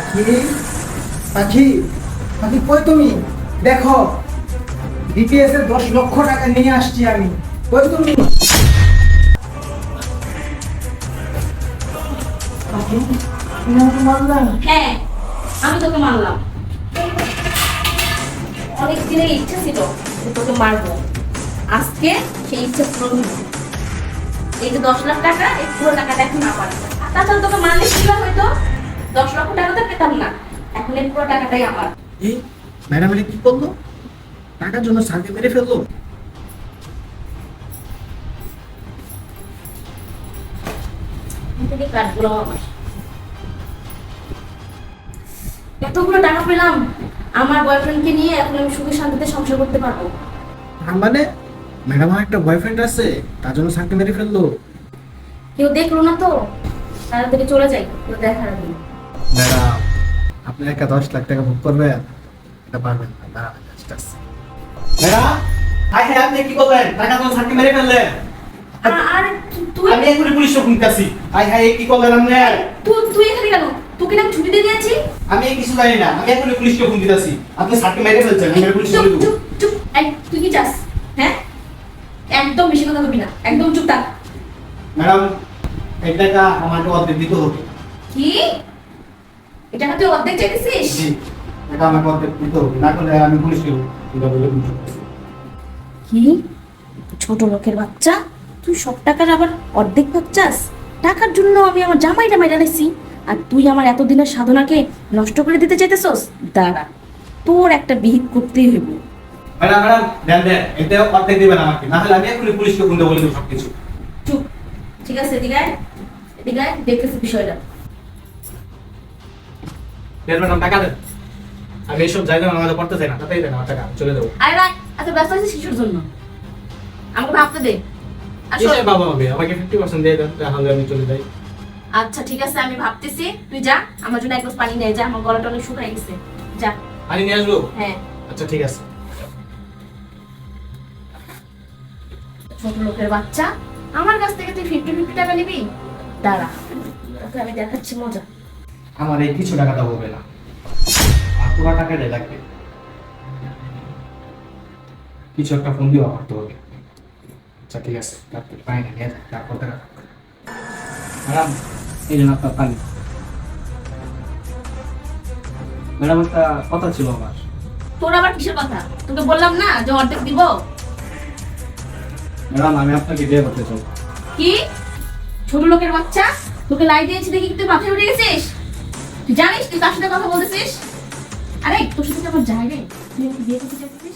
পাখি পাখি পাখি কই তুমি? দেখো ডিপিএস এর দশ লক্ষ টাকা নিয়ে আসছি আমি। কই তুমি? হ্যাঁ আমি তোকে মারলাম। অনেক দিনের ইচ্ছা ছিল তোকে মারবো। আজকে সেই ইচ্ছা পূরণ। এই যে দশ লাখ টাকা, এই পুরো টাকাটা এখন আমার। তাছাড়া তোকে মারলে কি লাভ এখন পুরো টাকাটাই আমার। এই ম্যাডাম এটা কি করল? টাকার জন্য স্যারকে মেরে ফেলল? এতগুলো টাকা পেলাম আমার বয়ফ্রেন্ডকে নিয়ে এখন আমি সুখে শান্তিতে সংসার করতে পারব। মানে ম্যাডাম আমার একটা বয়ফ্রেন্ড আছে তার জন্য স্যারকে মেরে ফেলল? কেউ দেখল না তো? তাড়াতাড়ি চলে যাই কেউ দেখার ম্যাডাম আপনি একটা দশ লাখ টাকা ভোগ করবেন এটা পারবেন না দাঁড়ান just আছে। ম্যাডাম হাই হাই আপনি কি করলেন? টাকা তো স্যারকে মেরে ফেললেন। তুই আমি এখনই পুলিশ ফোন করতেছি হাই হাই কি করলেন আপনি? তুই তুই এখানে কেন? তোকে না ছুটি দিয়ে দিয়েছি? আমি কিছু জানি না আমি এখনই পুলিশকে ফোন দিতেছি আপনি স্যারকে মেরে ফেলছেন আমি পুলিশ বলে দেবো চুপ চুপ। এই তুই কি চাস? হ্যাঁ? একদম বেশি কথা বলবি না একদম চুপ থাক। ম্যাডাম এই টাকা আমাকে অর্ধেক দিতে হবে। কি? এটা তুই অর্ধেক চাইতেছিস? জি টাকা আমাকে অর্ধেক দিতে হবে না করলে আমি পুলিশকে এটা বলে কি? ছোট লোকের বাচ্চা? তুই সব টাকার আবার অর্ধেক ভাগ চাস টাকার জন্য আমি আমার জামাইটা মাইরা নিছি আর তুই আমার এতদিনের সাধনাকে নষ্ট করে দিতে চাইতেছস? দাঁড়া তোর একটা বিহিত করতেই হইব। ম্যাডাম ম্যাডাম দেন দেন এটা অর্ধেক দিবেন আমাকে না হলে আমি এখনই পুলিশকে ফোন বলে দেবো সবকিছু। চুপ ঠিক আছে এদিকে এদিকে দেখতেছি বিষয়টা। দেন ম্যাডাম টাকা দেন। আমি জায়গা আমাদের পড়তে চাই না তাতেই দেন আমার টাকা আমি চলে দেবো আরে রাখ এত ব্যস্ত আছিস শিশুর জন্য? আমাকে ভাবতে দে। কিসের বাবা হবে? আমাকে ফিফটি পার্সেন্ট দিয়ে দেন তাহলে আমি চলে যাই। আচ্ছা ঠিক আছে আমি ভাবতেছি তুই যা আমার জন্য এক গ্লাস পানি নিয়ে যা আমার গলাটা অনেক শুকাই গেছে। যা। পানি নিয়ে আসব? হ্যাঁ। আচ্ছা ঠিক আছে। ছোট লোকের বাচ্চা আমার কাছ থেকে তুই ফিফটি ফিফটি টাকা নিবি? দাঁড়া তোকে আমি দেখাচ্ছি মজা। আমার এই কিছু টাকাটা হবে না। আর পুরো টাকাটাই লাগবে কিছু একটা ফোন দিও আমার তো হবে আচ্ছা ঠিক আছে। পাই না নিয়ে তারপর টাকা ম্যাডাম এই জন্য আপনার পানি। ম্যাডাম একটা কথা ছিল আমার। তোর আবার কিসের কথা? তোকে বললাম না যে অর্ধেক দিব? ম্যাডাম আমি আপনাকে বিয়ে করতে চাই। কি? ছোট লোকের বাচ্চা? তোকে লাই দিয়েছি দেখি তুই মাথায় উঠে গেছিস? জানিস তুই তার সাথে কথা বলতেছিস? আরে, তোর সাথে আমার যায় রে? তুই বিয়ে করতে চাইছিস